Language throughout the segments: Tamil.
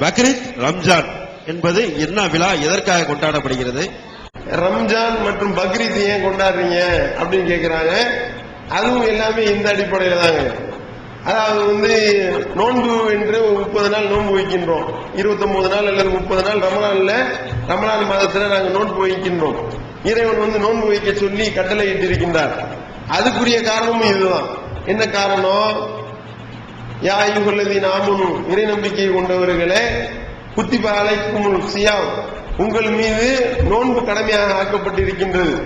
பக்ரீத் ரம்ஜான் என்பது என்ன விழா? எதற்காக கொண்டாடப்படுகிறது? ரம்ஜான் மற்றும் பக்ரீத் ஏன் கொண்டாடுறீங்க அப்படின்னு கேக்குறாங்க. அதுவும் எல்லாமே இந்த அடிப்படையில தாங்க. அதாவது வந்து நோன்பு என்று முப்பது நாள் நோன்பு வைக்கின்றோம். 29 நாள் அல்லது முப்பது நாள் ரமலான்ல ரமலான் மாதத்துல நாங்கள் நோன்பு வைக்கின்றோம். இறைவன் வந்து நோன்பு வைக்க சொல்லி கட்டளை இட்டிருக்கின்றார் அதுக்குரிய காரணமும் இதுதான். என்ன காரணம்? யா யுகல்லதி நாமனு இறை நம்பிக்கை கொண்டவர்களே குத்திப அலைக்கும் சியாம். உங்கள் மீது நோன்பு கடமையாக ஆக்கப்பட்டிருக்கின்றது.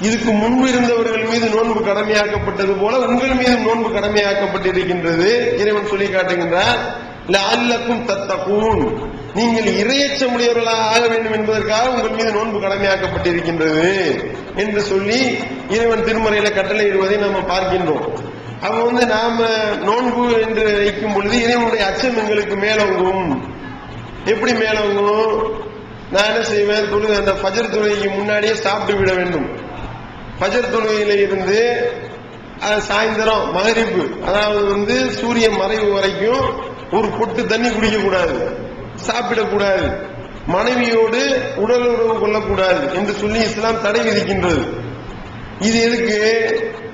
இதுக்கு முன்பு இருந்தவர்கள் மீது நோன்பு கடமையாக்கப்பட்டது போல உங்கள் மீது நோன்பு கடமையாக்கப்பட்டிருக்கின்றது. இறைவன் சொல்லி காட்டுகின்றார் அல்லக்கும் தத்தகூன். நீங்கள் இரையச்சமுடையவர்களாக ஆக வேண்டும் என்பதற்காக உங்கள் மீது நோன்பு கடமையாக்கப்பட்டிருக்கின்றது என்று சொல்லி இறைவன் திருமறையில கட்டளையிடுவதை நாம் பார்க்கின்றோம். அவங்க வந்து நாம நோன்பு என்று வைக்கும் பொழுது இறைவனுடைய அச்சம் எங்களுக்கு மேலோங்கும். எப்படி மேலோங்கும் நான் என்ன செய்வேன்? தொழுது அந்த பஜர் தொழுகைக்கு முன்னாடியே சாப்பிட்டு விட வேண்டும். பஜர் தொழுகையில இருந்து அது சாயந்தரம் மகரிப்பு. அதாவது வந்து சூரியன் மறைவு வரைக்கும் ஒரு பொட்டு தண்ணி குடிக்க கூடாது. சாப்பிடக்கூடாது மனைவியோடு உடல் உறவு கொள்ளக்கூடாது என்று சொல்லி இஸ்லாம் தடை விதிக்கின்றது. இது எதுக்கு?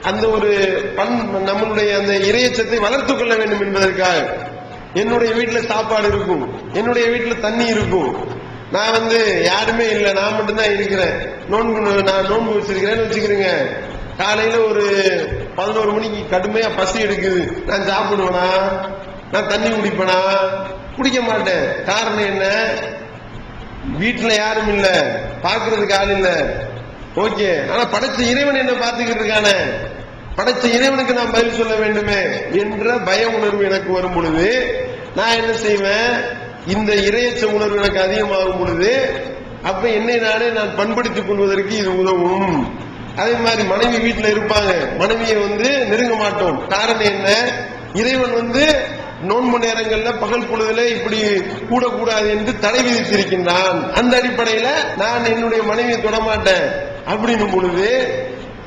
அந்த ஒரு பண் நம்மளுடைய அந்த இறையச்சத்தை வளர்த்துக் கொள்ள வேண்டும் என்பதற்காக என்னுடைய வீட்டுல சாப்பாடு இருக்கும் என்னுடைய வீட்டுல தண்ணி இருக்கும். நான் வந்து யாருமே இல்லை நான் மட்டும்தான் இருக்கிறேன். நோன்பு நான் நோன்பு வச்சிருக்கிறேன்னு வச்சுக்கிறேங்க. காலையில ஒரு பதினோரு மணிக்கு கடுமையா பசி எடுக்குது. நான் சாப்பிடுவேனா? நான் தண்ணி குடிப்பேனா? குடிக்க மாட்டேன். காரணம் என்ன? வீட்டுல யாரும் இல்ல. பாக்குறதுக்கு ஆள் இல்லை. ஓகே. ஆனா படைச்ச இறைவன் என்ன பார்த்துக்கிட்டு இருக்கானே? படைச்ச இறைவனுக்கு நான் பதில் சொல்ல வேண்டுமே என்ற பய உணர்வு எனக்கு வரும் பொழுது நான் என்ன செய்வேன்? இந்த இரையச்ச உணர்வு எனக்கு அதிகமாகும் பொழுது அப்ப என்னை நானே நான் பண்படுத்திக் கொள்வதற்கு இது உதவும். அதே மாதிரி மனைவி வீட்டுல இருப்பாங்க. மனைவியை வந்து நெருங்க மாட்டோம். காரணம் என்ன? இறைவன் வந்து நோன்பு நேரங்கள்ல பகல் பொழுதுல இப்படி கூடக்கூடாது என்று தடை விதித்திருக்கின்றான். அந்த அடிப்படையில நான் என்னுடைய மனைவியை தொடமாட்டேன் அப்படின்னும் பொழுது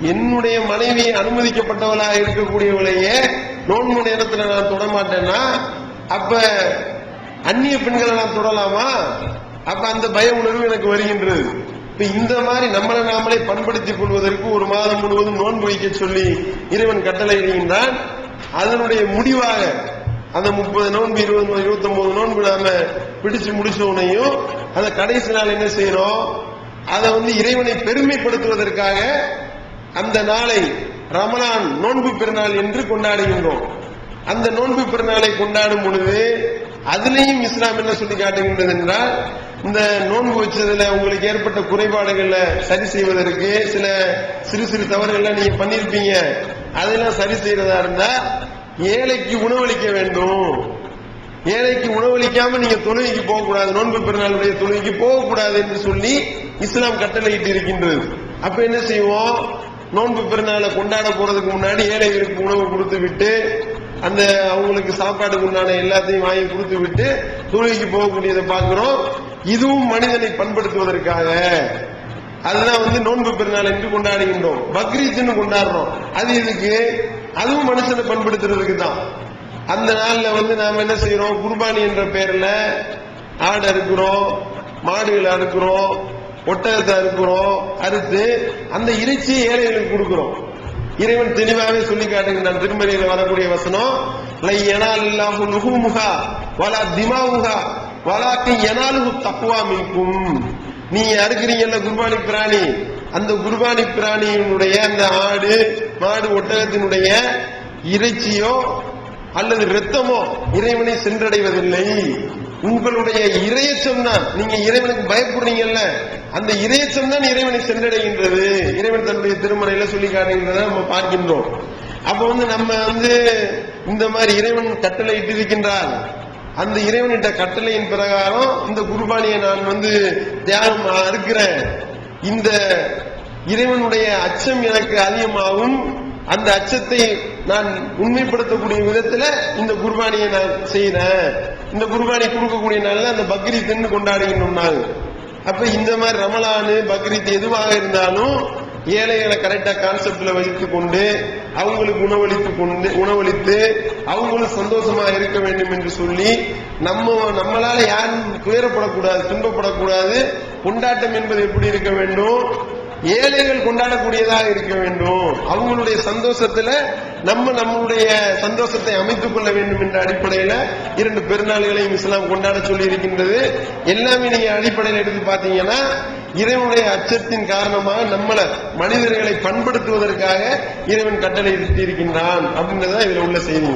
என்னுடைய மனைவி அனுமதிக்கப்பட்டவளாக இருக்கக்கூடியவளையே நோன்பு நேரத்தில் நான் தொடமாட்டேன்னா அப்ப அந்நிய பெண்களை நான் தொடலாமா? அப்ப அந்த பய உணர்வு எனக்கு வருகின்றது. இப்ப இந்த மாதிரி நம்மளை நாமளே பண்படுத்திக் கொள்வதற்கு ஒரு மாதம் முழுவதும் நோன்பு வைக்க சொல்லி இறைவன் கட்டளை இடுகின்றான். அதனுடைய முடிவாக அந்த முப்பது நோன்பு இருபது இருபத்தி ஒன்பது நோன்பு நாம பிடிச்சு முடிச்சவனையும் அந்த கடைசி நாள் என்ன செய்யறோம் அதை வந்து இறைவனை பெருமைப்படுத்துவதற்காக அந்த நாளை ரமணான் நோன்பு பெருநாள் என்று கொண்டாடுகின்றோம். அந்த நோன்பு பெருநாளை கொண்டாடும் பொழுது அதுலேயும் இஸ்லாம் என்ன சொல்லி காட்டுகின்றது என்றால் இந்த நோன்பு வச்சதுல உங்களுக்கு ஏற்பட்ட குறைபாடுகளை சரி செய்வதற்கு சில சிறு சிறு தவறுகள்லாம் நீங்க பண்ணிருப்பீங்க அதெல்லாம் சரி செய்யறதா இருந்தா ஏழைக்கு உணவளிக்க வேண்டும். ஏழைக்கு உணவளிக்காம நீங்க தொழுகைக்கு போகக்கூடாது. நோன்பு பெருநாளுடைய தொழுகைக்கு போகக்கூடாது என்று சொல்லி இஸ்லாம் கட்டளையிட்டு இருக்கின்றது அப்ப என்ன செய்வோம்? நோன்பு பெருநாளை கொண்டாட போறதுக்கு முன்னாடி ஏழைகளுக்கு உணவு கொடுத்து விட்டு அந்த அவங்களுக்கு சாப்பாட்டுக்கு உண்டான எல்லாத்தையும் வாங்கி கொடுத்து விட்டு தொழுகைக்கு போகக்கூடியதை பார்க்கிறோம். இதுவும் மனிதனை பண்படுத்துவதற்காக. அதுதான் வந்து நோன்பு பெருநாள் என்று கொண்டாடுகின்றோம். பக்ரீத்னு கொண்டாடுறோம். அது இதுக்கு அதுவும் மனுஷனை பண்படுத்துறதுக்கு தான். அந்த நாள்ல வந்து நாம என்ன செய்யறோம் குர்பானி என்ற பெயர்ல ஆடு அறுக்கிறோம் மாடுகள் அறுக்கிறோம் ஒட்டகத்தை அறுக்கிறோம் அறுத்து அந்த இறைச்சியை ஏழைகளுக்கு கொடுக்கிறோம். இறைவன் தெளிவாகவே சொல்லி காட்டுகின்றான் திருமறையில வரக்கூடிய வசனம் லை எனால் இல்லாம நுகுமுகா வலா திமாவுகா வலாக்கு எனாலுகு தப்புவா மிக்கும் நீ அறுக்கிறீங்கல்ல குர்பானி பிராணி. அந்த குர்பானி பிராணியினுடைய அந்த ஆடு மாடு ஒட்டகத்தினுடைய இறைச்சியோ அல்லது ரத்தமோ இறைவனை சென்றடைவதில்லை. உங்களுடைய இரையச்சம் தான். நீங்க இறைவனுக்கு பயப்படுறீங்கல்ல? அந்த இரையச்சம் தான் இறைவனை சென்றடைகின்றது. இறைவன் தன்னுடைய திருமறையில சொல்லி காட்டுகின்றதை நம்ம பார்க்கின்றோம். அப்ப வந்து நம்ம வந்து இந்த மாதிரி இறைவன் கட்டளை இட்டிருக்கின்றால் அந்த இறைவனிட்ட கட்டளையின் பிரகாரம் இந்த குர்பானியை நான் வந்து தியாகம் அறுக்கிறேன். இந்த இறைவனுடைய அச்சம் எனக்கு அதிகமாகும். அந்த அச்சத்தை நான் உண்மைப்படுத்தக்கூடிய விதத்துல இந்த குர்பானியை நான் செய்யறேன் இந்த குர்பானி கொடுக்கக்கூடிய நாள்ல அந்த பக்ரீத்னு கொண்டாடுகின்றோம் நாள் அப்ப இந்த மாதிரி ரமலானு பக்ரீத் எதுவாக இருந்தாலும் ஏழைகளை கரெக்டா கான்செப்ட்ல வைத்துக் கொண்டு அவங்களுக்கு உணவளித்து கொண்டு உணவளித்து அவங்களும் சந்தோஷமா இருக்க வேண்டும் என்று சொல்லி நம்ம நம்மளால யாரும் துயரப்படக்கூடாது துன்பப்படக்கூடாது. கொண்டாட்டம் என்பது எப்படி இருக்க வேண்டும்? ஏழைகள் கொண்டாடக்கூடியதாக இருக்க வேண்டும். அவங்களுடைய சந்தோஷத்துல நம்ம நம்மளுடைய சந்தோஷத்தை அமைத்துக் கொள்ள வேண்டும் என்ற அடிப்படையில இரண்டு பெருநாள்களையும் இஸ்லாம் கொண்டாட சொல்லி இருக்கின்றது எல்லாமே நீங்க அடிப்படையில் எடுத்து பாத்தீங்கன்னா இறைவனுடைய அச்சத்தின் காரணமாக நம்மளை மனிதர்களை பண்படுத்துவதற்காக இறைவன் கட்டளை இருக்கின்றான் அப்படின்றதுதான் இதுல உள்ள செய்தி.